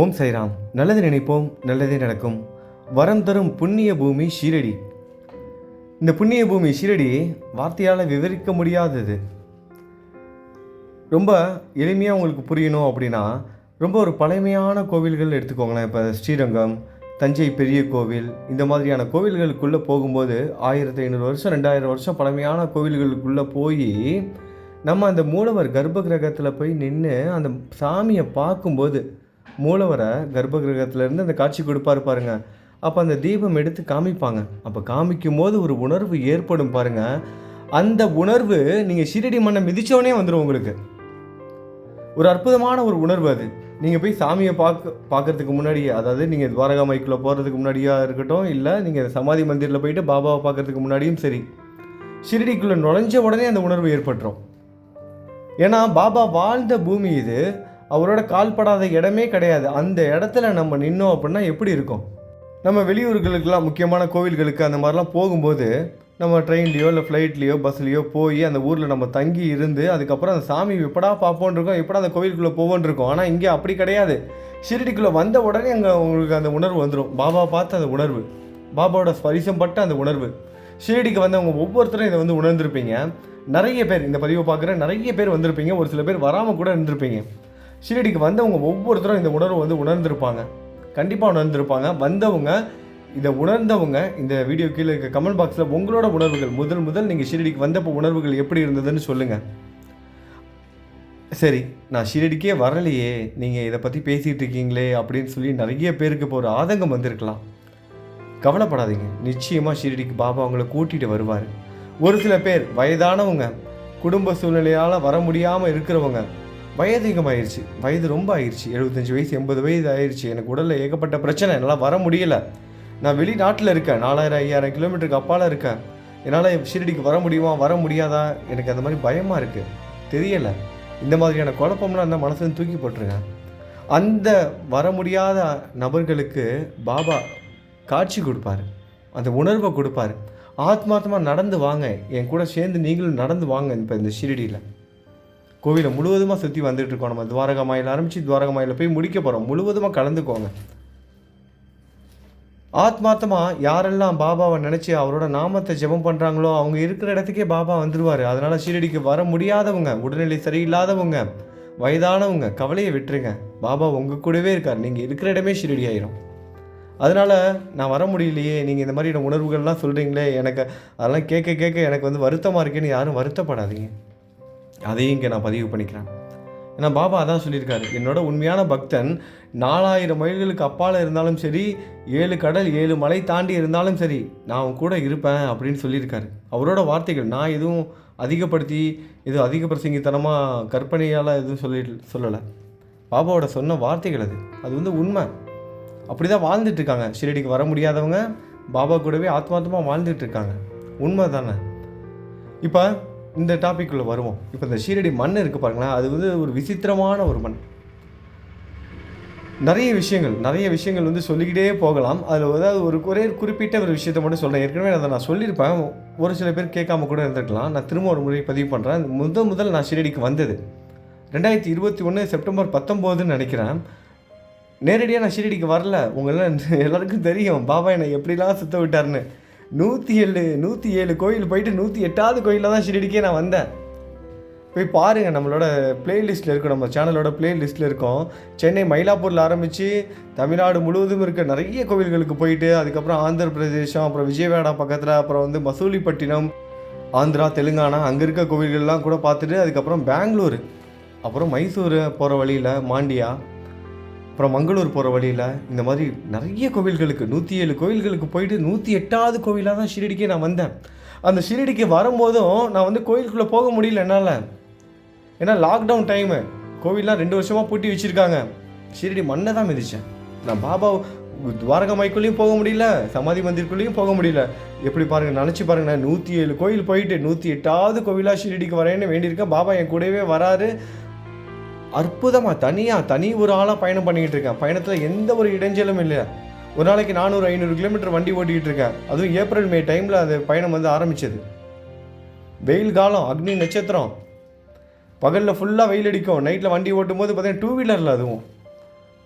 ஓம் சைராம். நல்லது நினைப்போம் நல்லதே நடக்கும். வரம் தரும் புண்ணிய பூமி ஷீரடி. இந்த புண்ணிய பூமி ஷீரடி வார்த்தையால் விவரிக்க முடியாதது. ரொம்ப எளிமையாக உங்களுக்கு புரியணும் அப்படின்னா ரொம்ப ஒரு பழமையான கோவில்கள் எடுத்துக்கோங்களேன். இப்போ ஸ்ரீரங்கம் தஞ்சை பெரிய கோவில் இந்த மாதிரியான கோவில்களுக்குள்ளே போகும்போது ஆயிரத்தி ஐநூறு வருஷம் ரெண்டாயிரம் வருஷம் பழமையான கோவில்களுக்குள்ளே போய் நம்ம அந்த மூலவர் கர்ப்ப கிரகத்தில் போய் நின்று அந்த சாமியை பார்க்கும்போது மூலவரை கர்ப்ப கிரகத்திலேருந்து அந்த காட்சி கொடுப்பாரு பாருங்க. அப்போ அந்த தீபம் எடுத்து காமிப்பாங்க. அப்போ காமிக்கும் போது ஒரு உணர்வு ஏற்படும் பாருங்க. அந்த உணர்வு நீங்கள் ஷீரடி மண்ணை மிதிச்சோடனே வந்துடும் உங்களுக்கு. ஒரு அற்புதமான ஒரு உணர்வு அது. நீங்கள் போய் சாமியை பார்க்க பார்க்கறதுக்கு முன்னாடி அதாவது நீங்கள் துவாரகா மைக்குள்ளே போகிறதுக்கு முன்னாடியா இருக்கட்டும் இல்லை நீங்கள் சமாதி மந்திரில் போயிட்டு பாபாவை பார்க்கறதுக்கு முன்னாடியும் சரி. ஷிரடிக்குள்ளே நுழைஞ்ச உடனே அந்த உணர்வு ஏற்பட்டுரும். ஏன்னா பாபா வாழ்ந்த பூமி இது. அவரோட கால்படாத இடமே கிடையாது. அந்த இடத்துல நம்ம நின்னோம் அப்படின்னா எப்படி இருக்கும்? நம்ம வெளியூர்களுக்கெல்லாம் முக்கியமான கோவில்களுக்கு அந்த மாதிரிலாம் போகும்போது நம்ம ட்ரெயின்லேயோ இல்லை ஃப்ளைட்லேயோ பஸ்லேயோ போய் அந்த ஊரில் நம்ம தங்கி இருந்து அதுக்கப்புறம் அந்த சாமி எப்படா பார்ப்போன் இருக்கோம் எப்படா அந்த கோவிலுக்குள்ளே போவோன் இருக்கோம். ஆனால் இங்கே அப்படி கிடையாது. ஷிரடிக்குள்ளே வந்த உடனே அங்கே உங்களுக்கு அந்த உணர்வு வந்துடும் பாபா பார்த்து அந்த உணர்வு. பாபாவோட ஸ்பரிசம் பட்ட அந்த உணர்வு. ஷிரடிக்கு வந்தவங்க ஒவ்வொருத்தரும் இதை வந்து உணர்ந்திருப்பீங்க. நிறைய பேர் இந்த பதிவை பார்க்குற நிறைய பேர் வந்திருப்பீங்க. ஒரு சில பேர் வராமல் கூட இருந்திருப்பீங்க. ஷீரடிக்கு வந்தவங்க ஒவ்வொருத்தரும் இந்த உணர்வை வந்து உணர்ந்திருப்பாங்க. கண்டிப்பாக உணர்ந்திருப்பாங்க. வந்தவங்க இதை உணர்ந்தவங்க இந்த வீடியோ கீழே இருக்க கமெண்ட் பாக்ஸில் உங்களோட உணர்வுகள் முதல் முதல் நீங்கள் ஷீரடிக்கு வந்தப்போ உணர்வுகள் எப்படி இருந்ததுன்னு சொல்லுங்கள் சரி நான் ஷீரடிக்கே வரலையே. நீங்கள் இதை பற்றி பேசிகிட்டு இருக்கீங்களே அப்படின்னு சொல்லி நிறைய பேருக்கு இப்போ ஒரு ஆதங்கம் வந்திருக்கலாம். கவலைப்படாதீங்க. நிச்சயமாக ஷீரடிக்கு பாபா அவங்கள கூட்டிகிட்டு வருவார். ஒரு சில பேர் வயதானவங்க குடும்ப சூழ்நிலையால் வர முடியாமல் இருக்கிறவங்க வயதிகமாயிருச்சு வயது ரொம்ப ஆயிடுச்சு எழுபத்தஞ்சி வயசு எண்பது வயது ஆயிடுச்சு எனக்கு உடலில் ஏகப்பட்ட பிரச்சனை. என்னால் வர முடியல. நான் வெளிநாட்டில் இருக்கேன். நாலாயிரம் ஐயாயிரம் கிலோமீட்டருக்கு அப்பால் இருக்கேன். என்னால் ஷிரடிக்கு வர முடியுமா வர முடியாதா? எனக்கு அந்த மாதிரி பயமாக இருக்குது தெரியலை. இந்த மாதிரியான குழப்பம்லாம் அந்த மனசுல தூக்கி போட்டுருங்க. அந்த வர முடியாத நபர்களுக்கு பாபா காட்சி கொடுப்பாரு. அந்த உணர்வை கொடுப்பாரு. ஆத்மார்த்தமாக நடந்து வாங்க. என் கூட சேர்ந்து நீங்களும் நடந்து வாங்க இப்போ இந்த ஷிரடியில். கோவிலை முழுவதுமாக சுற்றி வந்துட்டு இருக்கோம். நம்ம துவாரகா மாயில் ஆரம்பித்து துவாரகா மாயில் போய் முடிக்க போகிறோம் முழுவதுமாக கலந்துக்கோங்க. ஆத்மார்த்தமாக யாரெல்லாம் பாபாவை நினச்சி அவரோட நாமத்தை ஜெபம் பண்ணுறாங்களோ அவங்க இருக்கிற இடத்துக்கே பாபா வந்துடுவார் அதனால் ஷீரடிக்கு வர முடியாதவங்க உடல்நிலை சரியில்லாதவங்க வயதானவங்க கவலையை விட்டுருங்க. பாபா உங்கள் கூடவே இருக்கார். நீங்கள் இருக்கிற இடமே ஷீரடி ஆயிரும். அதனால் நான் வர முடியலையே நீங்கள் இந்த மாதிரியான உணர்வுகள்லாம் சொல்கிறீங்களே எனக்கு அதெல்லாம் கேட்க கேட்க எனக்கு வந்து வருத்தமாக இருக்கேன்னு யாரும் வருத்தப்படாதீங்க. அதையும் இங்கே நான் பதிவு பண்ணிக்கிறேன். ஏன்னா பாபா அதான் சொல்லியிருக்காரு. என்னோட உண்மையான பக்தன் நாலாயிரம் மைல்களுக்கு அப்பால் இருந்தாலும் சரி ஏழு கடல் ஏழு மலை தாண்டி இருந்தாலும் சரி நான் அவன் கூட இருப்பேன் அப்படின்னு சொல்லியிருக்காரு. அவரோட வார்த்தைகள் நான் எதுவும் அதிகப்படுத்தி எதுவும் அதிக பிரசங்கித்தனமாக கற்பனையால் எதுவும் சொல்லி சொல்லலை. பாபாவோட சொன்ன வார்த்தைகள் அது. அது வந்து உண்மை. அப்படி தான் வாழ்ந்துட்டுருக்காங்க. ஷிரடிக்கு வர முடியாதவங்க பாபா கூடவே ஆத்மார்த்தமாக வாழ்ந்துட்டுருக்காங்க. உண்மை தானே? இப்போ இந்த டாபிக்குள்ளே வருவோம். இப்போ இந்த ஷீரடி மண் இருக்குது பாருங்களேன் அது வந்து ஒரு விசித்திரமான ஒரு மண். நிறைய விஷயங்கள் நிறைய விஷயங்கள் வந்து சொல்லிக்கிட்டே போகலாம். அதில் ஏதாவது ஒரு ஒரே குறிப்பிட்ட ஒரு விஷயத்தை மட்டும் சொல்கிறேன் ஏற்கனவே அதை நான் சொல்லியிருப்பேன். ஒரு சில பேர் கேட்காம கூட இருந்திருக்கலாம். நான் திரும்ப ஒரு முறை பதிவு பண்ணுறேன் முதல் முதல் நான் ஷீரடிக்கு வந்தது. ரெண்டாயிரத்தி இருபத்தி ஒன்று செப்டம்பர் பத்தொம்போதுன்னு நினைக்கிறேன். நேரடியாக நான் ஷீரடிக்கு வரல. உங்களெல்லாம் எல்லாருக்கும் தெரியும். பாபா என்னை எப்படிலாம் சுத்த விட்டாருன்னு. நூற்றி ஏழு நூற்றி ஏழு கோயில் போயிட்டு நூற்றி எட்டாவது கோயிலில் தான் ஷிரடிக்கே நான் வந்தேன். போய் பாருங்கள் நம்மளோட பிளேலிஸ்ட்டில் இருக்கும் நம்ம சேனலோட பிளேலிஸ்ட்டில் இருக்கோம். சென்னை மயிலாப்பூரில் ஆரம்பித்து தமிழ்நாடு முழுவதும் இருக்க நிறைய கோவில்களுக்கு போயிட்டு அதுக்கப்புறம் ஆந்திர பிரதேசம் அப்புறம் விஜயவாடா பக்கத்தில் அப்புறம் வந்து மசூலிப்பட்டினம் ஆந்திரா தெலுங்கானா அங்கே இருக்க கோவில்கள்லாம் கூட பார்த்துட்டு அதுக்கப்புறம் பெங்களூர் அப்புறம் மைசூர் போகிற வழியில் மாண்டியா அப்புறம் மங்களூர் போகிற வழியில் இந்த மாதிரி நிறைய கோவில்களுக்கு நூற்றி ஏழு கோவில்களுக்கு போயிட்டு நூற்றி எட்டாவது கோவிலாக தான் ஷிரடிக்கே நான் வந்தேன். அந்த ஷிரடிக்கு வரும்போதும் நான் வந்து கோயிலுக்குள்ளே போக முடியல என்னால். ஏன்னா லாக்டவுன் டைமு கோவில்லாம் ரெண்டு வருஷமாக பூட்டி வச்சுருக்காங்க. ஷிரடி மண்ணை தான் மிதித்தேன் நான் பாபா துவாரகா மைக்குள்ளேயும் போக முடியல சமாதி மந்திருக்குள்ளேயும் போக முடியல. எப்படி பாருங்கள் நினச்சி பாருங்க நான் நூற்றி ஏழு கோயில் போயிட்டு நூற்றி எட்டாவது கோவிலாக ஷிரடிக்கு வரேன்னு வேண்டியிருக்கேன் பாபா என் கூடவே வராரு. அற்புதமாக தனியாக தனி ஒரு ஆளாக பயணம் பண்ணிக்கிட்டு இருக்கேன். பயணத்தில் எந்த ஒரு இடைஞ்சலும் இல்லை. ஒரு நாளைக்கு நானூறு ஐநூறு கிலோமீட்டர் வண்டி ஓட்டிக்கிட்டு இருக்கேன். அதுவும் ஏப்ரல் மே டைமில் அது பயணம் வந்து ஆரம்பிச்சது. வெயில் காலம் அக்னி நட்சத்திரம். பகலில் ஃபுல்லாக வெயில் அடிக்கும். நைட்டில் வண்டி ஓட்டும் போது பார்த்தீங்கன்னா டூ வீலரில் அதுவும்.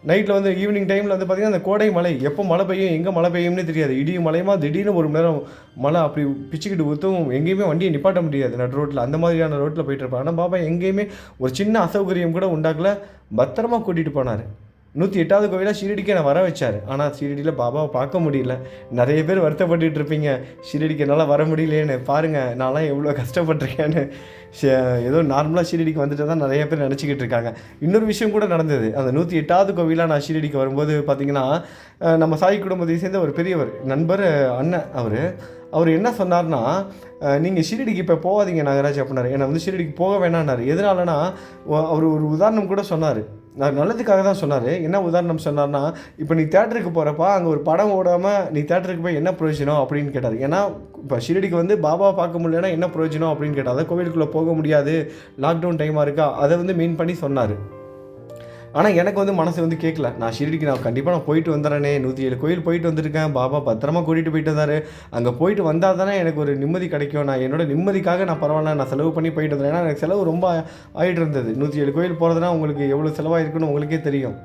நைட்டில் வந்து ஈவினிங் டைமில் வந்து பார்த்திங்கன்னா அந்த கோடை மழை எப்போ மழை பெய்யும் எங்கே மழை பெய்யும்னே தெரியாது. இடியும் மழையுமா திடீர்னு ஒரு மணி நேரம் மழை அப்படி பிச்சுக்கிட்டு ஊற்றும் எங்கேயுமே வண்டியை நிப்பாட்ட முடியாது நட் ரோட்டில் அந்த மாதிரியான ரோட்டில் போயிட்டு இருப்பாங்க. ஆனால் பாபா எங்கேயுமே ஒரு சின்ன அசௌகரியம் கூட உண்டாக்கல. பத்திரமா கூட்டிகிட்டு போனார். நூற்றி எட்டாவது கோவிலாக ஷீரடிக்கு என்னை வர வச்சார். ஆனால் ஷீரடியில் பாபாவை பார்க்க முடியல. நிறைய பேர் வருத்தப்பட்டு இருப்பீங்க. ஷீரடிக்கு என்னால் வர முடியலேன்னு. பாருங்கள் நான்லாம் எவ்வளோ கஷ்டப்பட்டிருக்கேன்னு. ஏதோ நார்மலாக ஷீரடிக்கு வந்துட்டு தான் நிறைய பேர் நினச்சிக்கிட்டு இருக்காங்க. இன்னொரு விஷயம் கூட நடந்தது. அந்த நூற்றி எட்டாவது கோவிலாக நான் ஷீரடிக்கு வரும்போது பார்த்தீங்கன்னா நம்ம சாய் குடும்பத்தை சேர்ந்த ஒரு பெரியவர் நண்பர் அண்ணன் அவர். அவர் என்ன சொன்னார்னா நீங்கள் ஷீரடிக்கு இப்போ போகாதீங்க நாகராஜ் அப்படின்னாரு என்னை வந்து ஷீரடிக்கு போக வேணான்னாரு எதனாலனா அவர் ஒரு உதாரணம் கூட சொன்னார். நல்லதுக்காக தான் சொன்னார். என்ன உதாரணம் சொன்னார்னா இப்போ நீ தேட்டருக்கு போகிறப்ப அங்கே ஒரு படம் ஓடாமல் நீ தேட்டருக்கு போய் என்ன பிரயோஜனம் அப்படின்னு கேட்டார். ஏன்னா இப்போ ஷிரடிக்கு வந்து பாபா பார்க்க முடியலன்னா என்ன பிரயோஜனம் அப்படின்னு கேட்டார். அதான் கோவிலுக்குள்ளே போக முடியாது. லாக்டவுன் டைமாக இருக்கா? அதை வந்து மீன் பண்ணி சொன்னார். ஆனால் எனக்கு வந்து மனசு வந்து கேட்கல நான் ஷீரடிக்கு நான் கண்டிப்பாக நான் போயிட்டு வந்துடுறேனே. நூற்றி ஏழு கோயில் போயிட்டு வந்திருக்கேன். பாபா பத்திரமா கூட்டிகிட்டு போயிட்டு வந்தார். அங்கே போயிட்டு வந்தால் தானே எனக்கு ஒரு நிம்மதி கிடைக்கும். நான் என்னோட நிம்மதிக்காக நான் பரவாயில்ல நான் செலவு பண்ணி போயிட்டு வந்தேன். ஏன்னா எனக்கு செலவு ரொம்ப ஆகிட்டு இருந்தது. நூற்றி ஏழு கோயில் போகிறதுனா உங்களுக்கு எவ்வளோ செலவாயிருக்குன்னு உங்களுக்கே தெரியும்.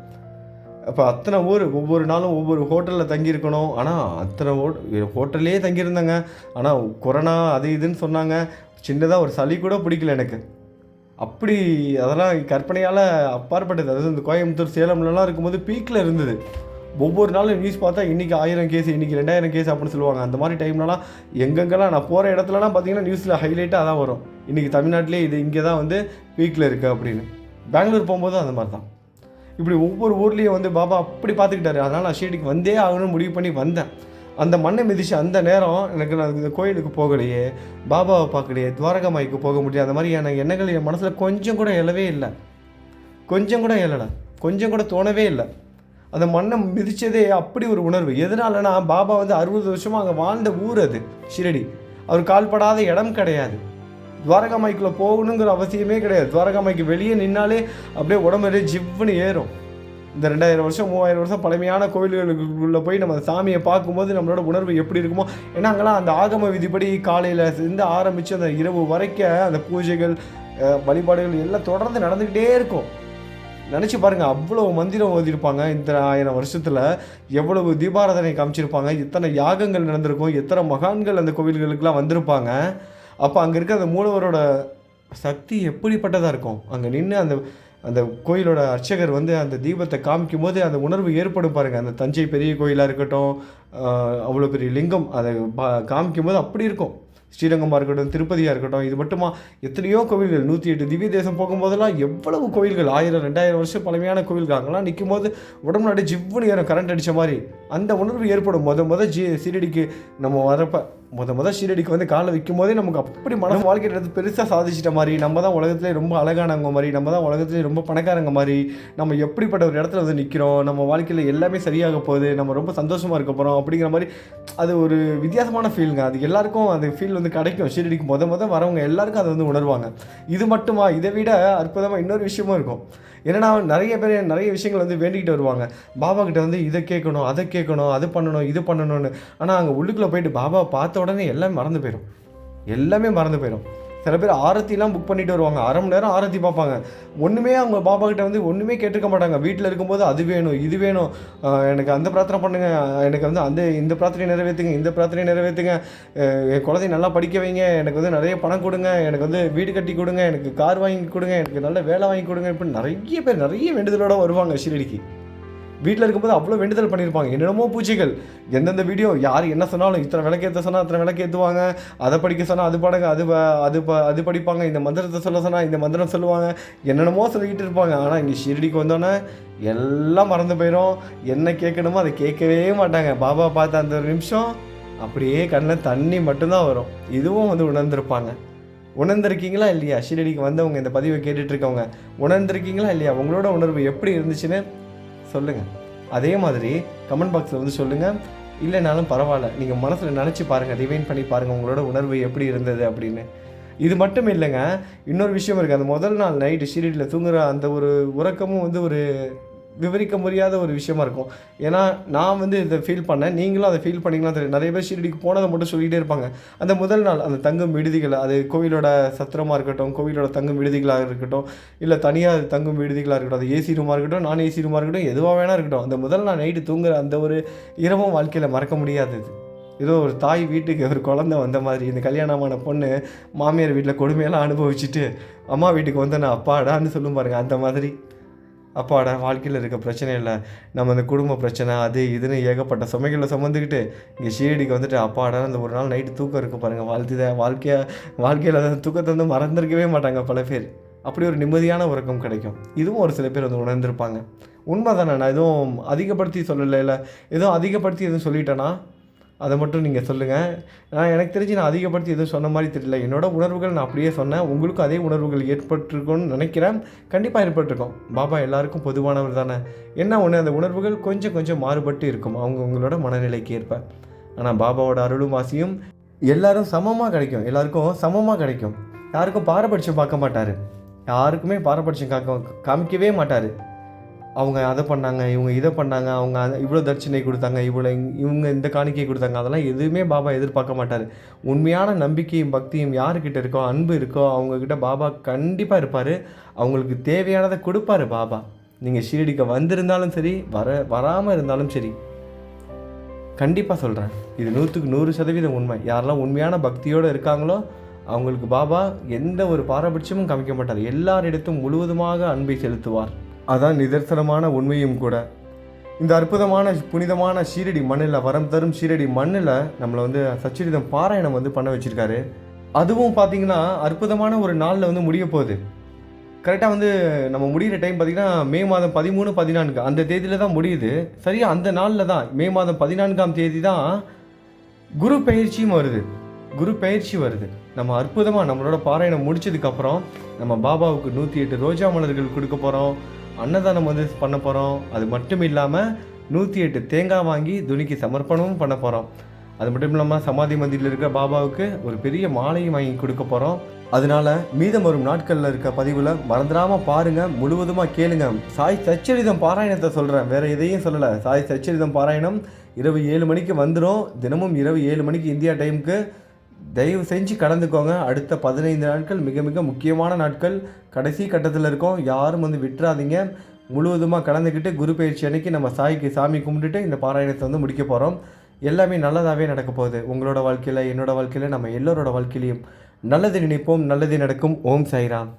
அப்போ அத்தனை ஊர் ஒவ்வொரு நாளும் ஒவ்வொரு ஹோட்டலில் தங்கியிருக்கணும். ஆனால் அத்தனை ஹோட் ஹோட்டல்லே தங்கியிருந்தாங்க. ஆனால் கொரோனா அது இதுன்னு சொன்னாங்க. சின்னதாக ஒரு சளி கூட பிடிக்கல எனக்கு. அப்படி அதெல்லாம் கற்பனையால் அப்பாற்பட்டது. அதாவது இந்த கோயம்புத்தூர் சேலம்லலாம் இருக்கும்போது பீக்கில் இருந்தது. ஒவ்வொரு நாளும் நியூஸ் பார்த்தா இன்றைக்கி ஆயிரம் கேஸ் இன்றைக்கி ரெண்டாயிரம் கேஸ் அப்படின்னு சொல்லுவாங்க. அந்த மாதிரி டைம்லலாம் எங்கெங்கெல்லாம் நான் போகிற இடத்துலலாம் பார்த்தீங்கன்னா நியூஸில் ஹைலைட்டாக தான் வரும். இன்றைக்கி தமிழ்நாட்டிலே இது இங்கே தான் வந்து பீக்கில் இருக்குது அப்படின்னு. பெங்களூர் போகும்போது அந்த மாதிரி தான் இப்படி ஒவ்வொரு ஊர்லேயும் வந்து பாபா அப்படி பார்த்துக்கிட்டாரு. அதனால் நான் ஷீரடிக்கு வந்தே ஆகணும்னு முடிவு பண்ணி வந்தேன். அந்த மண்ணை மிதிச்சு அந்த நேரம் எனக்கு நான் இந்த கோயிலுக்கு போகலையே பாபாவை பார்க்கலையே துவாரகாமாய்க்கு போக முடியாது அந்த மாதிரியான எண்ணங்கள் என் மனசில் கொஞ்சம் கூட எழவே இல்லை. கொஞ்சம் கூட எழலை. கொஞ்சம் கூட தோணவே இல்லை. அந்த மண்ணை மிதித்ததே அப்படி ஒரு உணர்வு. எதனாலனா பாபா வந்து அறுபது வருஷமாக அங்கே வாழ்ந்த ஊர் அது ஷிரடி. அவர் கால்படாத இடம் கிடையாது. துவாரகாமாய்க்குள்ளே போகணுங்கிற அவசியமே கிடையாது. துவாரகாமாய்க்கு வெளியே நின்னாலே அப்படியே உடம்பு ஜிவ்னு ஏறும். இந்த ரெண்டாயிரம் வருஷம் மூவாயிரம் வருஷம் பழமையான கோவில்களுக்குள்ளே போய் நம்ம சாமியை பார்க்கும்போது நம்மளோட உணர்வு எப்படி இருக்குமோ. ஏன்னா அங்கெல்லாம் அந்த ஆகம விதிப்படி காலையில் இருந்து ஆரம்பித்து அந்த இரவு வரைக்கும் அந்த பூஜைகள் வழிபாடுகள் எல்லாம் தொடர்ந்து நடந்துக்கிட்டே இருக்கும். நினச்சி பாருங்கள் அவ்வளோ மந்திரம் ஓதிருப்பாங்க இந்த ஆயிரம் வருஷத்தில். எவ்வளவு தீபாராதனை காமிச்சிருப்பாங்க. எத்தனை யாகங்கள் நடந்திருக்கும். எத்தனை மகான்கள் அந்த கோவில்களுக்கெல்லாம் வந்திருப்பாங்க. அப்போ அங்கே இருக்க அந்த மூலவரோட சக்தி எப்படிப்பட்டதாக இருக்கும்? அங்கே நின்று அந்த அந்த கோயிலோட அர்ச்சகர் வந்து அந்த தீபத்தை காமிக்கும் போது அந்த உணர்வு ஏற்படும் பாருங்கள் அந்த தஞ்சை பெரிய கோயிலாக இருக்கட்டும் அவ்வளோ பெரிய லிங்கம் அதை பா- காமிக்கும் போது அப்படி இருக்கும். ஸ்ரீரங்கமாக இருக்கட்டும் திருப்பதியாக இருக்கட்டும் இது மட்டுமா? எத்தனையோ கோவில்கள் நூற்றி எட்டு திவ்ய தேசம் போகும்போதெல்லாம் எவ்வளவு கோவில்கள் ஆயிரம் ரெண்டாயிரம் வருஷம் பழமையான கோவில்கள் அங்கெல்லாம் நிற்கும் போது உடம்பு நாடு ஜிவ்வுன்னு ஏறும் கரண்ட் அடித்த மாதிரி அந்த உணர்வு ஏற்படும். முத முத ஜி சீரடிக்கு நம்ம வரப்போ முத முத ஷீரடிக்கு வந்து காலை வைக்கும் போதே நமக்கு அப்படி மன வாழ்க்கையில் எடுத்து பெருசாக சாதிச்சிட்ட மாதிரி நம்ம தான் உலகத்துலேயே ரொம்ப அழகானவங்க மாதிரி நம்ம தான் உலகத்துலேயே ரொம்ப பணக்காரங்க மாதிரி நம்ம எப்படிப்பட்ட ஒரு இடத்துல வந்து நிற்கிறோம் நம்ம வாழ்க்கையில் எல்லாமே சரியாக போகுது நம்ம ரொம்ப சந்தோஷமாக இருக்க போகிறோம் அப்படிங்கிற மாதிரி அது ஒரு வித்தியாசமான ஃபீலுங்க அது எல்லாருக்கும் அந்த ஃபீல் வந்து கிடைக்கும். ஷீரடிக்கு முத முத வரவங்க எல்லாருக்கும் அதை வந்து உணர்வாங்க. இது மட்டுமா? இதை விட அற்புதமாக இன்னொரு விஷயமும் இருக்கும். ஏன்னா நிறைய பேர் நிறைய விஷயங்கள் வந்து வேண்டிக்கிட்டு வருவாங்க. பாபா கிட்ட வந்து இதை கேட்கணும் அதை கேட்கணும் அது பண்ணணும் இது பண்ணணும்னு. ஆனால் அங்கே உள்ளுக்குள்ளே போயிட்டு பாபா பார்த்த உடனே எல்லாமே மறந்து போயிடும் எல்லாமே மறந்து போயிடும் சில பேர் ஆரத்திலாம் புக் பண்ணிட்டு வருவாங்க. அரை மணி நேரம் ஆரத்தி பார்ப்பாங்க. ஒன்றுமே அவங்க பாபா கிட்ட வந்து ஒன்றுமே கேட்டுக்க மாட்டாங்க. வீட்டில் இருக்கும்போது அது வேணும் இது வேணும். எனக்கு அந்த பிரார்த்தனை பண்ணுங்க. எனக்கு வந்து அந்த இந்த பிரார்த்தனை நிறைவேற்றுங்க இந்த பிரார்த்தனை நிறைவேற்றுங்க. என் குழந்தைய நல்லா படிக்க வைங்க. எனக்கு வந்து நிறைய பணம் கொடுங்க. எனக்கு வந்து வீடு கட்டி கொடுங்க. எனக்கு கார் வாங்கி கொடுங்க. எனக்கு நல்ல வேலை வாங்கி கொடுங்க. இப்படி நிறைய பேர் நிறைய வேண்டுதலோடு வருவாங்க ஷீரடிக்கு. வீட்டில் இருக்கும்போது அவ்வளோ வேண்டுதல் பண்ணியிருப்பாங்க என்னென்னமோ பூச்சிகள். எந்தெந்த வீடியோ யார் என்ன சொன்னாலும் இத்தனை விளக்கேற்ற சொன்னால் அத்தனை விளக்கேற்றுவாங்க அதை படிக்க சொன்னால் அது பாடுங்க அது ப- அது அது படிப்பாங்க. இந்த மந்திரத்தை சொல்ல சொன்னால் இந்த மந்திரம் சொல்லுவாங்க. என்னென்னமோ சொல்லிக்கிட்டு இருப்பாங்க. ஆனால் இங்கே ஷிரடிக்கு வந்தோன்னே எல்லாம் மறந்து போயிடும் என்ன கேட்கணுமோ அதை கேட்கவே மாட்டாங்க. பாபா பார்த்த அந்த ஒரு நிமிஷம் அப்படியே கண்ணில் தண்ணி மட்டும்தான் வரும். இதுவும் வந்து உணர்ந்திருப்பாங்க. உணர்ந்திருக்கீங்களா இல்லையா? ஷீரடிக்கு வந்தவங்க இந்த பதிவை கேட்டுட்ருக்கவங்க உணர்ந்திருக்கீங்களா இல்லையா? உங்களோட உணர்வு எப்படி இருந்துச்சுன்னு சொல்லுங்கள் அதே மாதிரி கமெண்ட் பாக்ஸில் வந்து சொல்லுங்கள் இல்லைனாலும் பரவாயில்ல. நீங்கள் மனசில் நினச்சி பாருங்கள் ரிவைன் பண்ணி பாருங்கள் உங்களோட உணர்வு எப்படி இருந்தது அப்படின்னு. இது மட்டும் இல்லைங்க. இன்னொரு விஷயம் இருக்குது அந்த முதல் நாள் நைட்டு ஷீரடியில் தூங்குற அந்த ஒரு உறக்கமும் வந்து ஒரு விவரிக்க முடியாத ஒரு விஷயமா இருக்கும். ஏன்னா நான் வந்து இதை ஃபீல் பண்ணேன். நீங்களும் அதை ஃபீல் பண்ணீங்களா தெரியும். நிறைய பேர் ஷீரடிக்கு போனதை மட்டும் சொல்லிகிட்டே இருப்பாங்க. அந்த முதல் நாள் அந்த தங்கும் விடுதிகள் அது கோவிலோட சத்திரமாக இருக்கட்டும் கோவிலோட தங்கும் விடுதிகளாக இருக்கட்டும் இல்லை தனியாக தங்கும் விடுதிகளாக இருக்கட்டும் அது ஏசி ரூமாக இருக்கட்டும் நான் ஏசி ரூமாக இருக்கட்டும் எதுவாக வேணா இருக்கட்டும். அந்த முதல் நாள் நைட்டு தூங்குற அந்த ஒரு இரவும் வாழ்க்கையில் மறக்க முடியாதது ஏதோ ஒரு தாய் வீட்டுக்கு ஒரு குழந்த வந்த மாதிரி இந்த கல்யாணமான பொண்ணு மாமியார் வீட்டில் கொடுமையெல்லாம் அனுபவிச்சுட்டு அம்மா வீட்டுக்கு வந்த நான் அப்பாடான்னு சொல்லும் பாருங்க. அந்த மாதிரி. அப்பாடா வாழ்க்கையில் இருக்க பிரச்சனை இல்லை. நம்ம இந்த குடும்ப பிரச்சனை அது இதுன்னு ஏகப்பட்ட சுமைகளை சுமந்துக்கிட்டு இங்கே ஷீரடிக்கு வந்துட்டு அப்பாடா அந்த ஒரு நாள் நைட்டு தூக்கம் இருக்குது பாருங்கள் வாழ்த்து வாழ்க்கையாக வாழ்க்கையில் அந்த தூக்கத்தை வந்து மறந்துருக்கவே மாட்டாங்க பல பேர். அப்படி ஒரு நிம்மதியான உறக்கம் கிடைக்கும். இதுவும் ஒரு சில பேர் வந்து உணர்ந்திருப்பாங்க. உண்மை தானே நான் எதுவும் அதிகப்படுத்தி சொல்லலை இல்லை எதுவும் அதிகப்படுத்தி எதுவும் சொல்லிட்டேன்னா அதை மட்டும் நீங்கள் சொல்லுங்கள் நான் எனக்கு தெரிஞ்சு நான் அதிகப்படுத்தி எதுவும் சொன்ன மாதிரி தெரியல. என்னோட உணர்வுகள் நான் அப்படியே சொன்னேன். உங்களுக்கும் அதே உணர்வுகள் ஏற்பட்டிருக்கும்னு நினைக்கிறேன். கண்டிப்பாக ஏற்பட்டிருக்கும். பாபா எல்லாருக்கும் பொதுவானவர் தானே. என்ன ஒன்று அந்த உணர்வுகள் கொஞ்சம் கொஞ்சம் மாறுபட்டு இருக்கும். அவங்க உங்களோட மனநிலைக்கு ஏற்ப. ஆனால் பாபாவோட அருளும் வாசியும் எல்லாரும் சமமாக கிடைக்கும். எல்லாருக்கும் சமமாக கிடைக்கும். யாருக்கும் பாரபட்சம் பார்க்க மாட்டார். யாருக்குமே பாரபட்சம் காக்க காமிக்கவே மாட்டார். அவங்க அதை பண்ணாங்க இவங்க இதை பண்ணாங்க அவங்க அதை இவ்வளோ தட்சிணை கொடுத்தாங்க இவ்வளோ இவங்க இந்த காணிக்கை கொடுத்தாங்க. அதெல்லாம் எதுவுமே பாபா எதிர்பார்க்க மாட்டார். உண்மையான நம்பிக்கையும் பக்தியும் யாருக்கிட்ட இருக்கோ அன்பு இருக்கோ அவங்கக்கிட்ட பாபா கண்டிப்பாக இருப்பார். அவங்களுக்கு தேவையானதை கொடுப்பாரு பாபா. நீங்கள் ஷீரடிக்கு வந்திருந்தாலும் சரி வர வராமல் இருந்தாலும் சரி. கண்டிப்பாக சொல்கிறேன் இது நூற்றுக்கு நூறு சதவீதம் உண்மை. யாரெல்லாம் உண்மையான பக்தியோடு இருக்காங்களோ அவங்களுக்கு பாபா எந்த ஒரு பாரபட்சமும் காமிக்க மாட்டார். எல்லாரிடத்தும் முழுவதுமாக அன்பை செலுத்துவார். அதான் நிதர்சனமான உண்மையும் கூட. இந்த அற்புதமான புனிதமான ஷீரடி மண்ணில் வரம் தரும் ஷீரடி மண்ணில் நம்மளை வந்து சச்சரிதம் பாராயணம் வந்து பண்ண வச்சுருக்காரு. அதுவும் பார்த்தீங்கன்னா அற்புதமான ஒரு நாளில் வந்து முடிய போகுது. கரெக்டாக வந்து நம்ம முடிகிற டைம் பார்த்தீங்கன்னா மே மாதம் பதிமூணு பதினான்கு அந்த தேதியில் தான் முடியுது. சரியா அந்த நாளில் தான் மே மாதம் பதினான்காம் தேதி தான் குரு பயிற்சியும் வருது. குரு பயிற்சி வருது. நம்ம அற்புதமாக நம்மளோட பாராயணம் முடிச்சதுக்கப்புறம் நம்ம பாபாவுக்கு நூற்றி எட்டு ரோஜா மலர்கள் கொடுக்க போகிறோம் அன்னதானம் வந்து பண்ண போகிறோம் அது மட்டும் இல்லாமல் நூற்றி எட்டு தேங்காய் வாங்கி துணிக்கு சமர்ப்பணமும் பண்ண போகிறோம் அது மட்டும் இல்லாமல் சமாதி மந்தியில் இருக்கிற பாபாவுக்கு ஒரு பெரிய மாலையும் வாங்கி கொடுக்க போகிறோம் அதனால மீதம் வரும் நாட்களில் இருக்க பதிவில் மறந்துடாமல் பாருங்கள் முழுவதுமாக கேளுங்க. சாய் சச்சரிதம் பாராயணத்தை சொல்கிறேன் வேற எதையும் சொல்லலை. சாய் சச்சரிதம் பாராயணம் இரவு ஏழு மணிக்கு வந்துடும் தினமும் இரவு ஏழு மணிக்கு இந்தியா டைமுக்கு தயவு செஞ்சு கலந்துக்கோங்க அடுத்த பதினைந்து நாட்கள் மிக மிக முக்கியமான நாட்கள். கடைசி கட்டத்தில் இருக்கோம். யாரும் வந்து விட்டுறாதீங்க. முழுவதுமாக கலந்துக்கிட்டு குரு பயிற்சி அன்னைக்கு நம்ம சாய்க்கு சாமி கும்பிட்டுட்டு இந்த பாராயணத்தை வந்து முடிக்க போகிறோம் எல்லாமே நல்லதாகவே நடக்க போகுது. உங்களோட வாழ்க்கையில் என்னோட வாழ்க்கையில் நம்ம எல்லோரோட வாழ்க்கையிலையும் நல்லது நினைப்போம். நல்லது நடக்கும். ஓம் சாய்ராம்.